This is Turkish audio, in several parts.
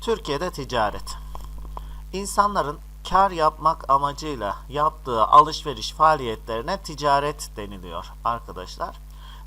Türkiye'de ticaret. İnsanların kar yapmak amacıyla yaptığı alışveriş faaliyetlerine ticaret deniliyor arkadaşlar.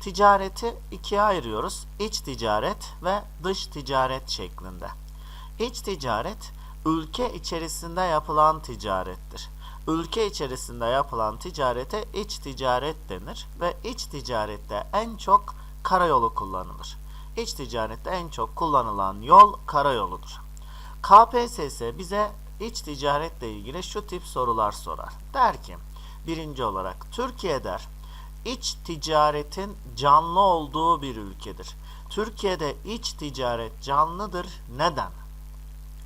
Ticareti ikiye ayırıyoruz. İç ticaret ve dış ticaret şeklinde. İç ticaret ülke içerisinde yapılan ticarettir. Ülke içerisinde yapılan ticarete iç ticaret denir ve iç ticarette en çok karayolu kullanılır. İç ticarette en çok kullanılan yol karayoludur. KPSS bize iç ticaretle ilgili şu tip sorular sorar. Der ki, birinci olarak Türkiye der, iç ticaretin canlı olduğu bir ülkedir. Türkiye'de iç ticaret canlıdır. Neden?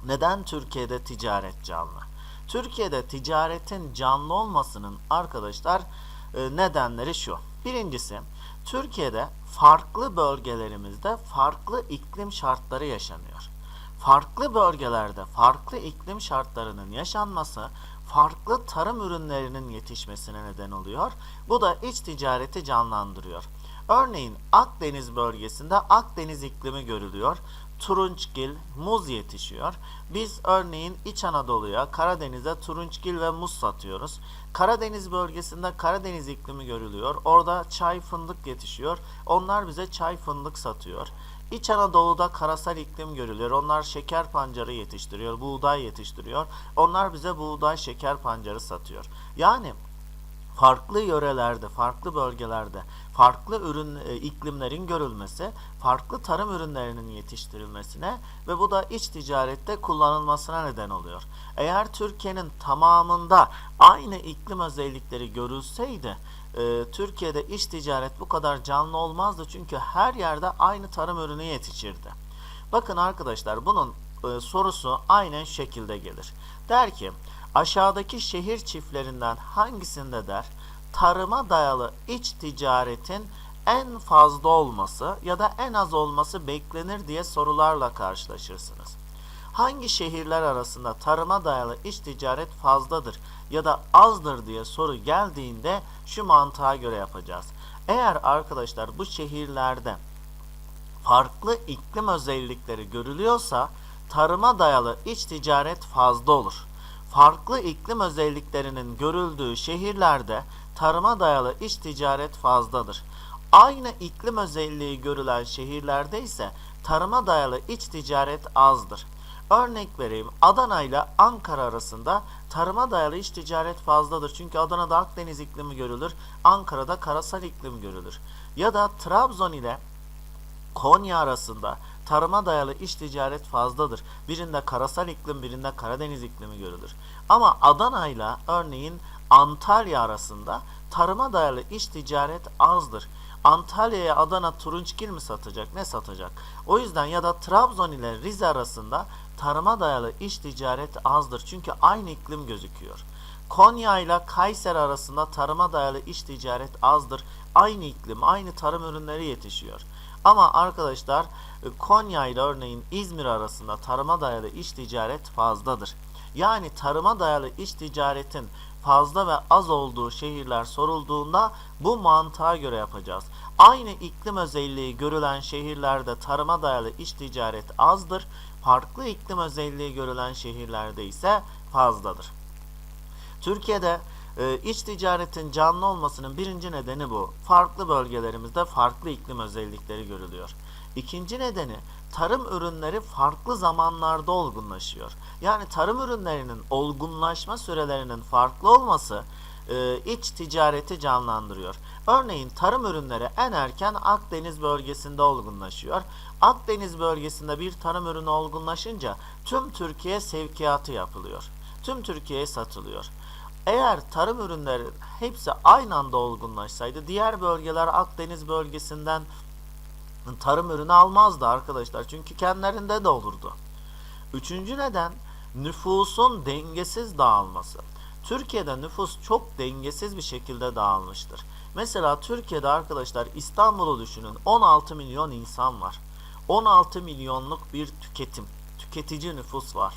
Neden Türkiye'de ticaret canlı? Türkiye'de ticaretin canlı olmasının arkadaşlar e, nedenleri şu. Birincisi, Türkiye'de farklı bölgelerimizde farklı iklim şartları yaşanıyor. Farklı bölgelerde farklı iklim şartlarının yaşanması farklı tarım ürünlerinin yetişmesine neden oluyor. Bu da iç ticareti canlandırıyor. Örneğin Akdeniz bölgesinde Akdeniz iklimi görülüyor. Turunçgil, muz yetişiyor. Biz örneğin İç Anadolu'ya, Karadeniz'e turunçgil ve muz satıyoruz. Karadeniz bölgesinde Karadeniz iklimi görülüyor. Orada çay fındık yetişiyor. Onlar bize çay fındık satıyor. İç Anadolu'da karasal iklim görülüyor. Onlar şeker pancarı yetiştiriyor, buğday yetiştiriyor. Onlar bize buğday şeker pancarı satıyor. Yani farklı yörelerde, farklı bölgelerde farklı ürün e, iklimlerin görülmesi, farklı tarım ürünlerinin yetiştirilmesine ve bu da iç ticarette kullanılmasına neden oluyor. Eğer Türkiye'nin tamamında aynı iklim özellikleri görülseydi, e, Türkiye'de iç ticaret bu kadar canlı olmazdı çünkü her yerde aynı tarım ürünü yetişirdi. Bakın arkadaşlar bunun e, sorusu aynen şekilde gelir. Der ki aşağıdaki şehir çiftlerinden hangisinde der tarıma dayalı iç ticaretin en fazla olması ya da en az olması beklenir diye sorularla karşılaşırsınız. Hangi şehirler arasında tarıma dayalı iç ticaret fazladır ya da azdır diye soru geldiğinde şu mantığa göre yapacağız. Eğer arkadaşlar bu şehirlerde farklı iklim özellikleri görülüyorsa tarıma dayalı iç ticaret fazla olur. Farklı iklim özelliklerinin görüldüğü şehirlerde tarıma dayalı iç ticaret fazladır. Aynı iklim özelliği görülen şehirlerde ise tarıma dayalı iç ticaret azdır. Örnek vereyim Adana ile Ankara arasında tarıma dayalı iç ticaret fazladır. Çünkü Adana'da Akdeniz iklimi görülür, Ankara'da karasal iklim görülür. Ya da Trabzon ile Konya arasında tarıma dayalı iç ticaret fazladır. Birinde karasal iklim, birinde Karadeniz iklimi görülür. Ama Adana ile örneğin Antalya arasında tarıma dayalı iç ticaret azdır. Antalya'ya Adana turunçgil mi satacak, ne satacak? O yüzden ya da Trabzon ile Rize arasında tarıma dayalı iç ticaret azdır. Çünkü aynı iklim gözüküyor. Konya ile Kayseri arasında tarıma dayalı iç ticaret azdır. Aynı iklim, aynı tarım ürünleri yetişiyor. Ama arkadaşlar Konya ile örneğin İzmir arasında tarıma dayalı iç ticaret fazladır. Yani tarıma dayalı iç ticaretin fazla ve az olduğu şehirler sorulduğunda bu mantığa göre yapacağız. Aynı iklim özelliği görülen şehirlerde tarıma dayalı iç ticaret azdır. Farklı iklim özelliği görülen şehirlerde ise fazladır. Türkiye'de e, iç ticaretin canlı olmasının birinci nedeni bu. Farklı bölgelerimizde farklı iklim özellikleri görülüyor. İkinci nedeni tarım ürünleri farklı zamanlarda olgunlaşıyor. Yani tarım ürünlerinin olgunlaşma sürelerinin farklı olması e, iç ticareti canlandırıyor. Örneğin tarım ürünleri en erken Akdeniz bölgesinde olgunlaşıyor. Akdeniz bölgesinde bir tarım ürünü olgunlaşınca tüm Türkiye sevkiyatı yapılıyor. Tüm Türkiye'ye satılıyor. Eğer tarım ürünleri hepsi aynı anda olgunlaşsaydı diğer bölgeler Akdeniz bölgesinden tarım ürünü almazdı arkadaşlar. Çünkü kendilerinde de olurdu. Üçüncü neden nüfusun dengesiz dağılması. Türkiye'de nüfus çok dengesiz bir şekilde dağılmıştır. Mesela Türkiye'de arkadaşlar İstanbul'u düşünün 16 milyon insan var. 16 milyonluk bir tüketim, tüketici nüfus var.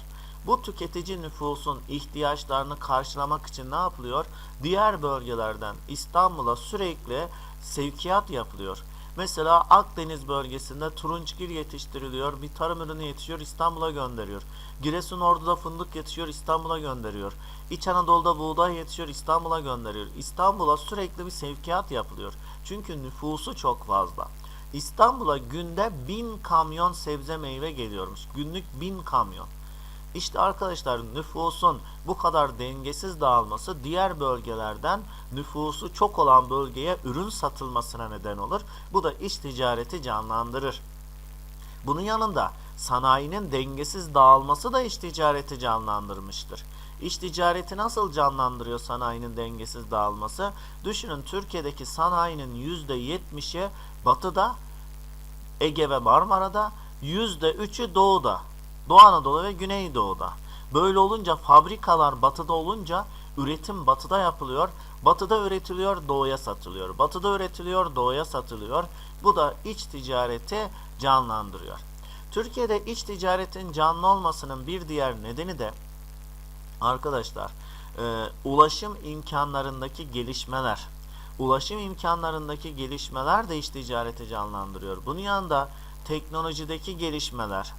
Bu tüketici nüfusun ihtiyaçlarını karşılamak için ne yapılıyor? Diğer bölgelerden İstanbul'a sürekli sevkiyat yapılıyor. Mesela Akdeniz bölgesinde turunçgil yetiştiriliyor. Bir tarım ürünü yetişiyor İstanbul'a gönderiyor. Giresun Ordu'da fındık yetişiyor İstanbul'a gönderiyor. İç Anadolu'da buğday yetişiyor İstanbul'a gönderiyor. İstanbul'a sürekli bir sevkiyat yapılıyor. Çünkü nüfusu çok fazla. İstanbul'a günde bin kamyon sebze meyve geliyormuş. Günlük bin kamyon. İşte arkadaşlar nüfusun bu kadar dengesiz dağılması diğer bölgelerden nüfusu çok olan bölgeye ürün satılmasına neden olur. Bu da iç ticareti canlandırır. Bunun yanında sanayinin dengesiz dağılması da iç ticareti canlandırmıştır. İç ticareti nasıl canlandırıyor sanayinin dengesiz dağılması? Düşünün Türkiye'deki sanayinin %70'i batıda, Ege ve Marmara'da, %3'ü doğuda. Doğu Anadolu ve Güneydoğu'da. Böyle olunca fabrikalar batıda olunca üretim batıda yapılıyor. Batıda üretiliyor, doğuya satılıyor. Batıda üretiliyor, doğuya satılıyor. Bu da iç ticareti canlandırıyor. Türkiye'de iç ticaretin canlı olmasının bir diğer nedeni de arkadaşlar e, ulaşım imkanlarındaki gelişmeler. Ulaşım imkanlarındaki gelişmeler de iç ticareti canlandırıyor. Bunun yanında teknolojideki gelişmeler,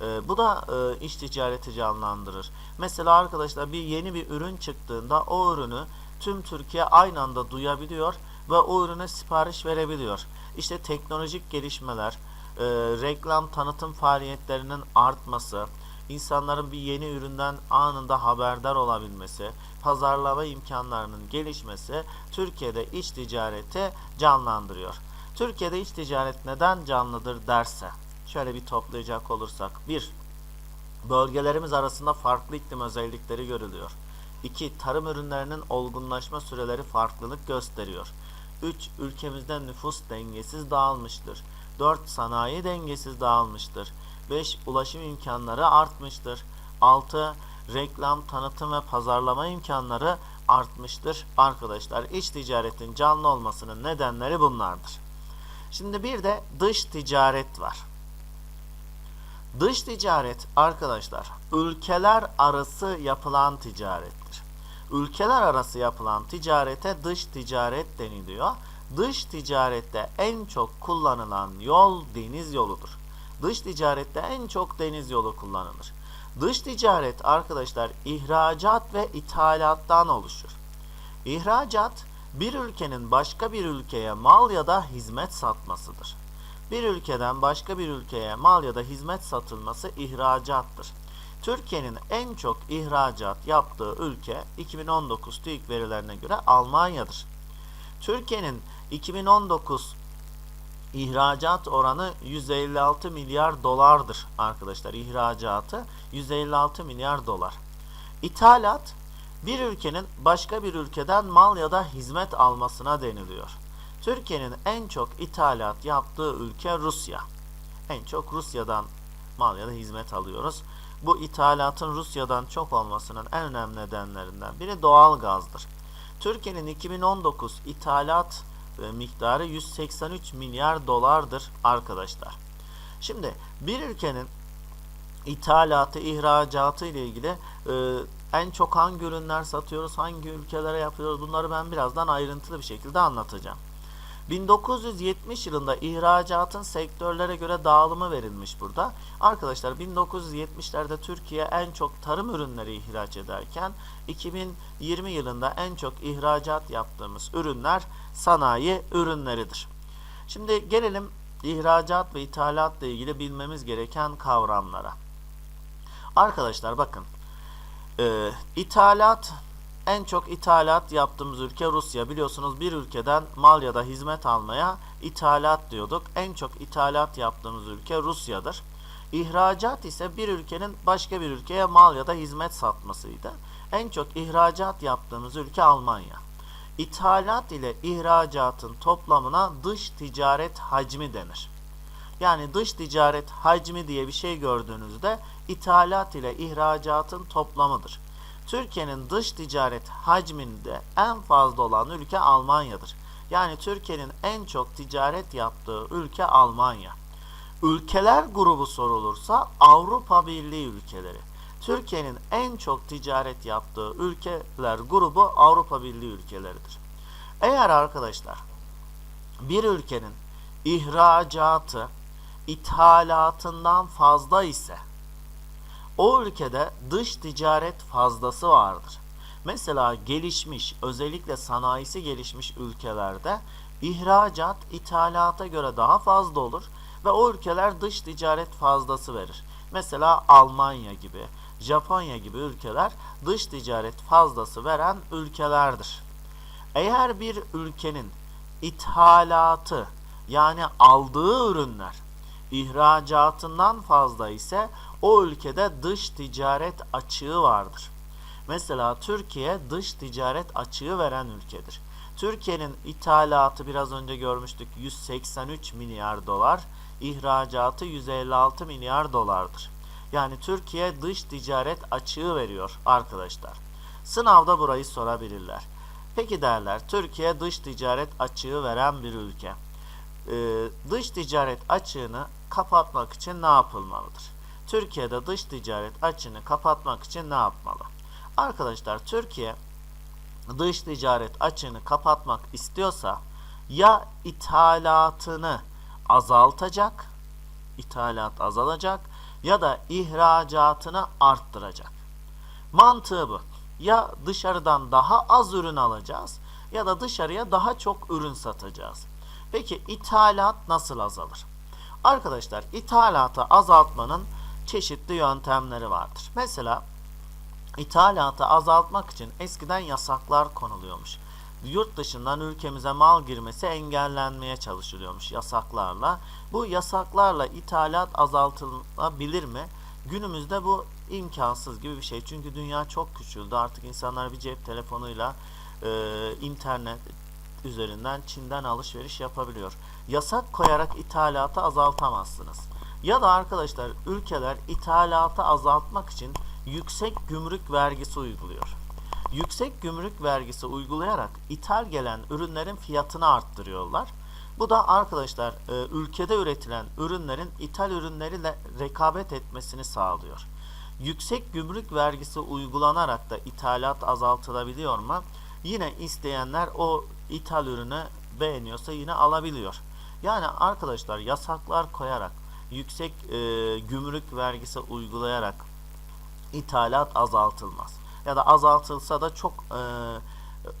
e, bu da e, iç ticareti canlandırır. Mesela arkadaşlar bir yeni bir ürün çıktığında o ürünü tüm Türkiye aynı anda duyabiliyor ve o ürüne sipariş verebiliyor. İşte teknolojik gelişmeler, e, reklam tanıtım faaliyetlerinin artması, insanların bir yeni üründen anında haberdar olabilmesi, pazarlama imkanlarının gelişmesi Türkiye'de iç ticareti canlandırıyor. Türkiye'de iç ticaret neden canlıdır derse Şöyle bir toplayacak olursak. 1. Bölgelerimiz arasında farklı iklim özellikleri görülüyor. 2. Tarım ürünlerinin olgunlaşma süreleri farklılık gösteriyor. 3. Ülkemizde nüfus dengesiz dağılmıştır. 4. Sanayi dengesiz dağılmıştır. 5. Ulaşım imkanları artmıştır. 6. Reklam, tanıtım ve pazarlama imkanları artmıştır. Arkadaşlar iç ticaretin canlı olmasının nedenleri bunlardır. Şimdi bir de dış ticaret var. Dış ticaret arkadaşlar ülkeler arası yapılan ticarettir. Ülkeler arası yapılan ticarete dış ticaret deniliyor. Dış ticarette en çok kullanılan yol deniz yoludur. Dış ticarette en çok deniz yolu kullanılır. Dış ticaret arkadaşlar ihracat ve ithalattan oluşur. İhracat bir ülkenin başka bir ülkeye mal ya da hizmet satmasıdır. Bir ülkeden başka bir ülkeye mal ya da hizmet satılması ihracattır. Türkiye'nin en çok ihracat yaptığı ülke 2019 TÜİK verilerine göre Almanya'dır. Türkiye'nin 2019 ihracat oranı 156 milyar dolardır arkadaşlar. İhracatı 156 milyar dolar. İthalat bir ülkenin başka bir ülkeden mal ya da hizmet almasına deniliyor. Türkiye'nin en çok ithalat yaptığı ülke Rusya. En çok Rusya'dan mal ya da hizmet alıyoruz. Bu ithalatın Rusya'dan çok olmasının en önemli nedenlerinden biri doğal gazdır. Türkiye'nin 2019 ithalat miktarı 183 milyar dolardır arkadaşlar. Şimdi bir ülkenin ithalatı, ihracatı ile ilgili e, en çok hangi ürünler satıyoruz, hangi ülkelere yapıyoruz bunları ben birazdan ayrıntılı bir şekilde anlatacağım. 1970 yılında ihracatın sektörlere göre dağılımı verilmiş burada. Arkadaşlar 1970'lerde Türkiye en çok tarım ürünleri ihraç ederken 2020 yılında en çok ihracat yaptığımız ürünler sanayi ürünleridir. Şimdi gelelim ihracat ve ithalatla ilgili bilmemiz gereken kavramlara. Arkadaşlar bakın e, ithalat en çok ithalat yaptığımız ülke Rusya. Biliyorsunuz bir ülkeden mal ya da hizmet almaya ithalat diyorduk. En çok ithalat yaptığımız ülke Rusya'dır. İhracat ise bir ülkenin başka bir ülkeye mal ya da hizmet satmasıydı. En çok ihracat yaptığımız ülke Almanya. İthalat ile ihracatın toplamına dış ticaret hacmi denir. Yani dış ticaret hacmi diye bir şey gördüğünüzde ithalat ile ihracatın toplamıdır. Türkiye'nin dış ticaret hacminde en fazla olan ülke Almanya'dır. Yani Türkiye'nin en çok ticaret yaptığı ülke Almanya. Ülkeler grubu sorulursa Avrupa Birliği ülkeleri. Türkiye'nin en çok ticaret yaptığı ülkeler grubu Avrupa Birliği ülkeleridir. Eğer arkadaşlar bir ülkenin ihracatı ithalatından fazla ise o ülkede dış ticaret fazlası vardır. Mesela gelişmiş, özellikle sanayisi gelişmiş ülkelerde ihracat ithalata göre daha fazla olur ve o ülkeler dış ticaret fazlası verir. Mesela Almanya gibi, Japonya gibi ülkeler dış ticaret fazlası veren ülkelerdir. Eğer bir ülkenin ithalatı yani aldığı ürünler ihracatından fazla ise o ülkede dış ticaret açığı vardır. Mesela Türkiye dış ticaret açığı veren ülkedir. Türkiye'nin ithalatı biraz önce görmüştük 183 milyar dolar, ihracatı 156 milyar dolardır. Yani Türkiye dış ticaret açığı veriyor arkadaşlar. Sınavda burayı sorabilirler. Peki derler Türkiye dış ticaret açığı veren bir ülke. Ee, dış ticaret açığını kapatmak için ne yapılmalıdır? Türkiye'de dış ticaret açığını kapatmak için ne yapmalı? Arkadaşlar Türkiye dış ticaret açığını kapatmak istiyorsa ya ithalatını azaltacak, ithalat azalacak ya da ihracatını arttıracak. Mantığı bu. Ya dışarıdan daha az ürün alacağız ya da dışarıya daha çok ürün satacağız. Peki ithalat nasıl azalır? Arkadaşlar ithalatı azaltmanın çeşitli yöntemleri vardır. Mesela ithalatı azaltmak için eskiden yasaklar konuluyormuş. Yurt dışından ülkemize mal girmesi engellenmeye çalışılıyormuş yasaklarla. Bu yasaklarla ithalat azaltılabilir mi? Günümüzde bu imkansız gibi bir şey. Çünkü dünya çok küçüldü. Artık insanlar bir cep telefonuyla e, internet üzerinden Çin'den alışveriş yapabiliyor. Yasak koyarak ithalatı azaltamazsınız. Ya da arkadaşlar ülkeler ithalatı azaltmak için yüksek gümrük vergisi uyguluyor. Yüksek gümrük vergisi uygulayarak ithal gelen ürünlerin fiyatını arttırıyorlar. Bu da arkadaşlar e, ülkede üretilen ürünlerin ithal ürünleriyle rekabet etmesini sağlıyor. Yüksek gümrük vergisi uygulanarak da ithalat azaltılabiliyor mu? Yine isteyenler o ithal ürünü beğeniyorsa yine alabiliyor. Yani arkadaşlar yasaklar koyarak, yüksek e, gümrük vergisi uygulayarak ithalat azaltılmaz. Ya da azaltılsa da çok e,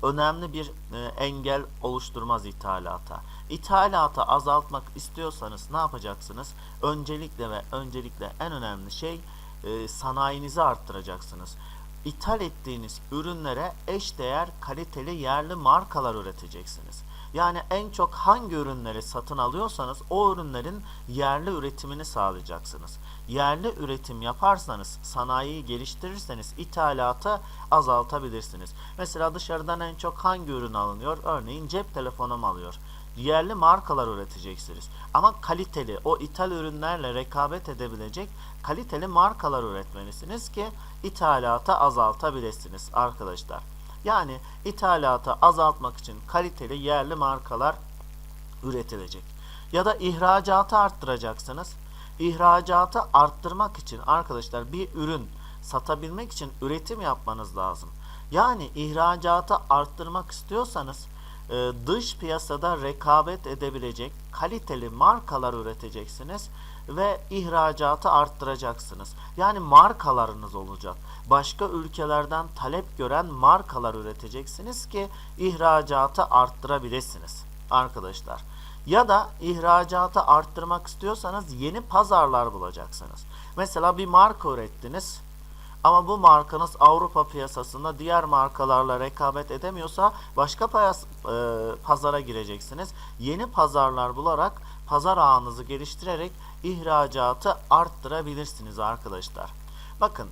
önemli bir e, engel oluşturmaz ithalata. İthalatı azaltmak istiyorsanız ne yapacaksınız? Öncelikle ve öncelikle en önemli şey e, sanayinizi arttıracaksınız. İthal ettiğiniz ürünlere eşdeğer kaliteli yerli markalar üreteceksiniz. Yani en çok hangi ürünleri satın alıyorsanız o ürünlerin yerli üretimini sağlayacaksınız. Yerli üretim yaparsanız, sanayiyi geliştirirseniz ithalatı azaltabilirsiniz. Mesela dışarıdan en çok hangi ürün alınıyor? Örneğin cep telefonu mu alıyor? Yerli markalar üreteceksiniz. Ama kaliteli, o ithal ürünlerle rekabet edebilecek kaliteli markalar üretmelisiniz ki ithalatı azaltabilirsiniz arkadaşlar. Yani ithalatı azaltmak için kaliteli yerli markalar üretilecek. Ya da ihracatı arttıracaksınız. İhracatı arttırmak için arkadaşlar bir ürün satabilmek için üretim yapmanız lazım. Yani ihracatı arttırmak istiyorsanız e, dış piyasada rekabet edebilecek kaliteli markalar üreteceksiniz ve ihracatı arttıracaksınız. Yani markalarınız olacak. Başka ülkelerden talep gören markalar üreteceksiniz ki ihracatı arttırabilirsiniz arkadaşlar. Ya da ihracatı arttırmak istiyorsanız yeni pazarlar bulacaksınız. Mesela bir marka ürettiniz ama bu markanız Avrupa piyasasında diğer markalarla rekabet edemiyorsa başka e, pazara gireceksiniz. Yeni pazarlar bularak pazar ağınızı geliştirerek ihracatı arttırabilirsiniz arkadaşlar. Bakın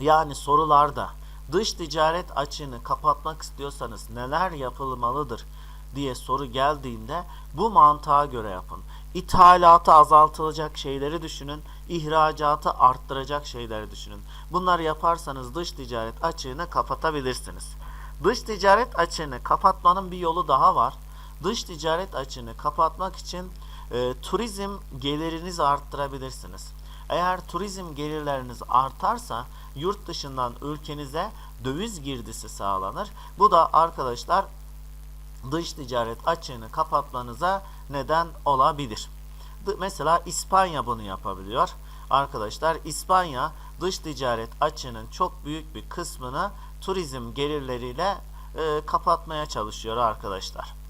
yani sorularda dış ticaret açığını kapatmak istiyorsanız neler yapılmalıdır diye soru geldiğinde bu mantığa göre yapın. İthalatı azaltılacak şeyleri düşünün, ihracatı arttıracak şeyleri düşünün. Bunları yaparsanız dış ticaret açığını kapatabilirsiniz. Dış ticaret açığını kapatmanın bir yolu daha var. Dış ticaret açığını kapatmak için e, turizm gelirinizi arttırabilirsiniz. Eğer turizm gelirleriniz artarsa yurt dışından ülkenize döviz girdisi sağlanır. Bu da arkadaşlar dış ticaret açığını kapatmanıza neden olabilir. Mesela İspanya bunu yapabiliyor. Arkadaşlar İspanya dış ticaret açığının çok büyük bir kısmını turizm gelirleriyle e, kapatmaya çalışıyor arkadaşlar.